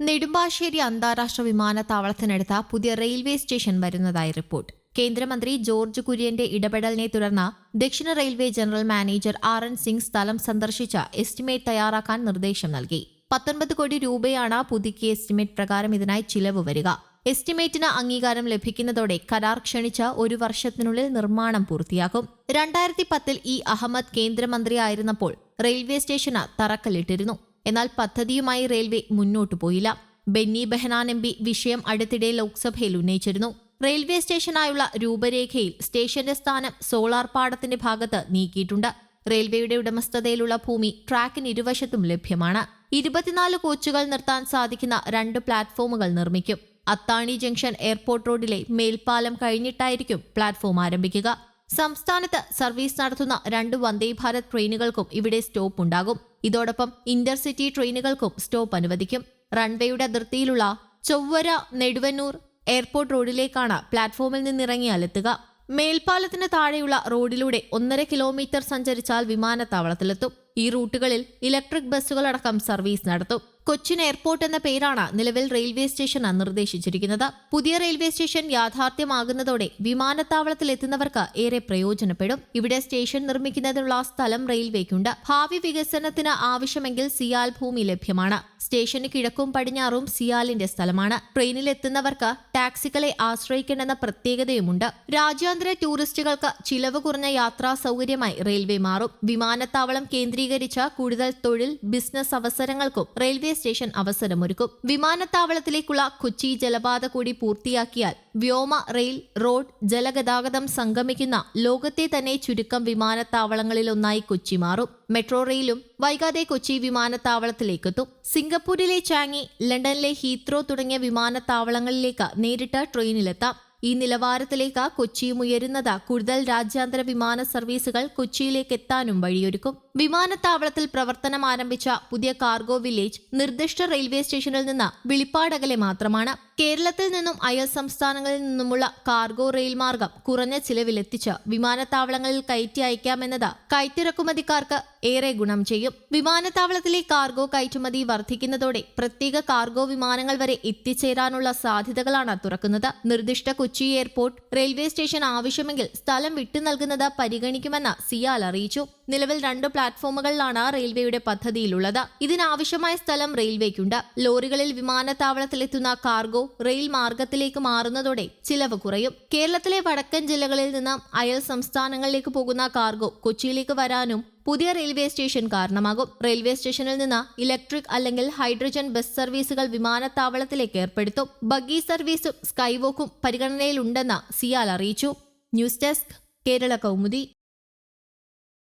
നെടുമ്പാശ്ശേരി അന്താരാഷ്ട്ര വിമാനത്താവളത്തിനടുത്ത പുതിയ റെയിൽവേ സ്റ്റേഷൻ വരുന്നതായി റിപ്പോർട്ട്. കേന്ദ്രമന്ത്രി ജോർജ് കുര്യന്റെ ഇടപെടലിനെ തുടർന്ന് ദക്ഷിണ railway general manager R N Singh സ്ഥലം സന്ദർശിച്ച എസ്റ്റിമേറ്റ് തയ്യാറാക്കാൻ നിർദ്ദേശം നൽകി. പത്തൊൻപത് കോടി രൂപയാണ് പുതുക്കിയ എസ്റ്റിമേറ്റ് പ്രകാരം ഇതിനായി ചിലവ് വരിക. എസ്റ്റിമേറ്റിന് അംഗീകാരം ലഭിക്കുന്നതോടെ കരാർ ക്ഷണിച്ച ഒരു വർഷത്തിനുള്ളിൽ നിർമ്മാണം പൂർത്തിയാക്കും. രണ്ടായിരത്തി പത്തിൽ ഇ അഹമ്മദ് കേന്ദ്രമന്ത്രിയായിരുന്നപ്പോൾ റെയിൽവേ സ്റ്റേഷന് തറക്കല്ലിട്ടിരുന്നു. എന്നാൽ പദ്ധതിയുമായി റെയിൽവേ മുന്നോട്ടു പോയില്ല. ബെന്നി ബെഹനാൻ എം വിഷയം അടുത്തിടെ ലോക്സഭയിൽ ഉന്നയിച്ചിരുന്നു. റെയിൽവേ സ്റ്റേഷനായുള്ള രൂപരേഖയിൽ സ്റ്റേഷന്റെ സ്ഥാനം സോളാർ പാടത്തിന്റെ ഭാഗത്ത് നീക്കിയിട്ടുണ്ട്. റെയിൽവേയുടെ ഉടമസ്ഥതയിലുള്ള ഭൂമി ട്രാക്കിന് ഇരുവശത്തും ലഭ്യമാണ്. ഇരുപത്തിനാല് കോച്ചുകൾ നിർത്താൻ സാധിക്കുന്ന രണ്ട് പ്ലാറ്റ്ഫോമുകൾ നിർമ്മിക്കും. അത്താണി ജംഗ്ഷൻ എയർപോർട്ട് റോഡിലെ മേൽപ്പാലം കഴിഞ്ഞിട്ടായിരിക്കും പ്ലാറ്റ്ഫോം ആരംഭിക്കുക. സംസ്ഥാനത്ത് സർവീസ് നടത്തുന്ന രണ്ട് വന്ദേ ഭാരത് ട്രെയിനുകൾക്കും ഇവിടെ സ്റ്റോപ്പ് ഉണ്ടാകും ഇതോടൊപ്പം ഇന്റർസിറ്റി ട്രെയിനുകൾക്കും സ്റ്റോപ്പ് അനുവദിക്കും. റൺവേയുടെ അതിർത്തിയിലുള്ള ചൊവ്വര നെടുവന്നൂർ എയർപോർട്ട് റോഡിലേക്കാണ് പ്ലാറ്റ്ഫോമിൽ നിന്നിറങ്ങിയാൽ എത്തുക. മേൽപ്പാലത്തിന് താഴെയുള്ള റോഡിലൂടെ ഒന്നര കിലോമീറ്റർ സഞ്ചരിച്ചാൽ വിമാനത്താവളത്തിലെത്തും. ഈ റൂട്ടുകളിൽ ഇലക്ട്രിക് ബസ്സുകളടക്കം സർവീസ് നടത്തും. കൊച്ചിൻ എയർപോർട്ട് എന്ന പേരാണ് നിലവിൽ റെയിൽവേ സ്റ്റേഷൻ നിർദ്ദേശിച്ചിരിക്കുന്നത്. പുതിയ റെയിൽവേ സ്റ്റേഷൻ യാഥാർത്ഥ്യമാകുന്നതോടെ വിമാനത്താവളത്തിൽ എത്തുന്നവർക്ക് ഏറെ പ്രയോജനപ്പെടും. ഇവിടെ സ്റ്റേഷൻ നിർമ്മിക്കുന്നതിനുള്ള സ്ഥലം റെയിൽവേക്കുണ്ട്. ഭാവി വികസനത്തിന് ആവശ്യമെങ്കിൽ സിയാൽ ഭൂമി ലഭ്യമാണ്. സ്റ്റേഷന് കിഴക്കും പടിഞ്ഞാറും സിയാലിന്റെ സ്ഥലമാണ്. ട്രെയിനിൽ എത്തുന്നവർക്ക് ടാക്സികളെ ആശ്രയിക്കേണ്ടെന്ന പ്രത്യേകതയുമുണ്ട്. രാജ്യാന്തര ടൂറിസ്റ്റുകൾക്ക് ചിലവ് കുറഞ്ഞ യാത്രാ സൗകര്യമായി റെയിൽവേ മാറും. വിമാനത്താവളം കേന്ദ്രീകരിച്ച കൂടുതൽ തൊഴിൽ ബിസിനസ് അവസരങ്ങൾക്കും റെയിൽവേ സ്റ്റേഷൻ അവസരമൊരുക്കും. വിമാനത്താവളത്തിലേക്കുള്ള കൊച്ചി ജലപാത കൂടി പൂർത്തിയാക്കിയാൽ വ്യോമ റെയിൽ റോഡ് ജലഗതാഗതം സംഗമിക്കുന്ന ലോകത്തെ തന്നെ ചുരുക്കം വിമാനത്താവളങ്ങളിലൊന്നായി കൊച്ചി മാറും. മെട്രോ റെയിലും വൈകാതെ കൊച്ചി വിമാനത്താവളത്തിലേക്കെത്തും. സിംഗപ്പൂരിലെ ചാങ്ങി ലണ്ടനിലെ ഹീത്രോ തുടങ്ങിയ വിമാനത്താവളങ്ങളിലേക്ക് നേരിട്ട് ട്രെയിനിലെത്താം. ഈ നിലവാരത്തിലേക്ക് കൊച്ചിയും ഉയരുന്നത് കൂടുതൽ രാജ്യാന്തര വിമാന സർവീസുകൾ കൊച്ചിയിലേക്ക് എത്താനും വഴിയൊരുക്കും. വിമാനത്താവളത്തിൽ പ്രവർത്തനം ആരംഭിച്ച പുതിയ കാർഗോ വില്ലേജ് നിർദ്ദിഷ്ട റെയിൽവേ സ്റ്റേഷനിൽ നിന്ന് വിളിപ്പാടകലെ മാത്രമാണ്. കേരളത്തിൽ നിന്നും അയൽ സംസ്ഥാനങ്ങളിൽ നിന്നുമുള്ള കാർഗോ റെയിൽ മാർഗം കുറഞ്ഞ ചിലവിലെത്തിച്ച് വിമാനത്താവളങ്ങളിൽ കയറ്റി അയക്കാമെന്നത് കയറ്റിറക്കുമതിക്കാർക്ക് ഏറെ ഗുണം ചെയ്യും. വിമാനത്താവളത്തിലെ കാർഗോ കയറ്റുമതി വർദ്ധിക്കുന്നതോടെ പ്രത്യേക കാർഗോ വിമാനങ്ങൾ വരെ എത്തിച്ചേരാനുള്ള സാധ്യതകളാണ് തുറക്കുന്നത്. നിർദ്ദിഷ്ട കൊച്ചി എയർപോർട്ട് റെയിൽവേ സ്റ്റേഷൻ ആവശ്യമെങ്കിൽ സ്ഥലം വിട്ടു നൽകുന്നത് പരിഗണിക്കുമെന്ന് സിയാൽ അറിയിച്ചു. നിലവിൽ രണ്ട് പ്ലാറ്റ്ഫോമുകളിലാണ് റെയിൽവേയുടെ പദ്ധതിയിലുള്ളത്. ഇതിനാവശ്യമായ സ്ഥലം റെയിൽവേക്കുണ്ട്. ലോറികളിൽ വിമാനത്താവളത്തിലെത്തുന്ന കാർഗോ റെയിൽ മാർഗത്തിലേക്ക് മാറുന്നതോടെ ചിലവ് കുറയും. കേരളത്തിലെ വടക്കൻ ജില്ലകളിൽ നിന്ന് അയൽ സംസ്ഥാനങ്ങളിലേക്ക് പോകുന്ന കാർഗോ കൊച്ചിയിലേക്ക് വരാനും പുതിയ റെയിൽവേ സ്റ്റേഷൻ കാരണമാകും. റെയിൽവേ സ്റ്റേഷനിൽ നിന്ന് ഇലക്ട്രിക് അല്ലെങ്കിൽ ഹൈഡ്രജൻ ബസ് സർവീസുകൾ വിമാനത്താവളത്തിലേക്ക് ഏർപ്പെടുത്തും. ബഗ്ഗി സർവീസും സ്കൈവോക്കും പരിഗണനയിലുണ്ടെന്ന് സിയാൽ അറിയിച്ചു. News desk Kerala Kaumudi.